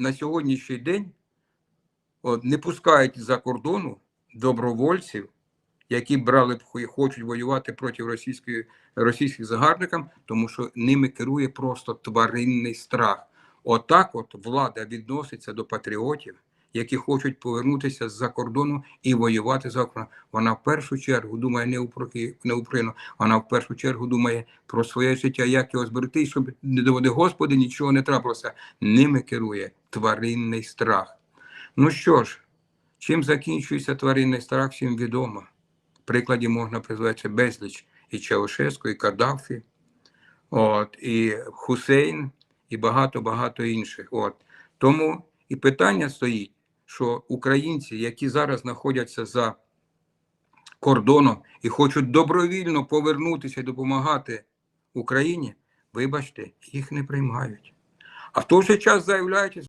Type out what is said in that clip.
на сьогоднішній день от, не пускають за кордону добровольців, які брали б і хочуть воювати проти російської російських загарбників, тому що ними керує просто тваринний страх. Отак, от влада відноситься до патріотів, які хочуть повернутися з-за кордону і воювати за Україну. Вона в першу чергу думає не не Україну, вона в першу чергу думає про своє життя, як його зберегти, щоб не доводи Господи, нічого не трапилося. Ними керує тваринний страх. Ну що ж, чим закінчується тваринний страх, всім відомо. Прикладів можна призвати безліч і Чаушеску, і Каддафі, от, і Хусейн, і багато-багато інших. От. Тому і питання стоїть, що українці, які зараз знаходяться за кордоном і хочуть добровільно повернутися і допомагати Україні, вибачте, їх не приймають. А в той же час заявляють,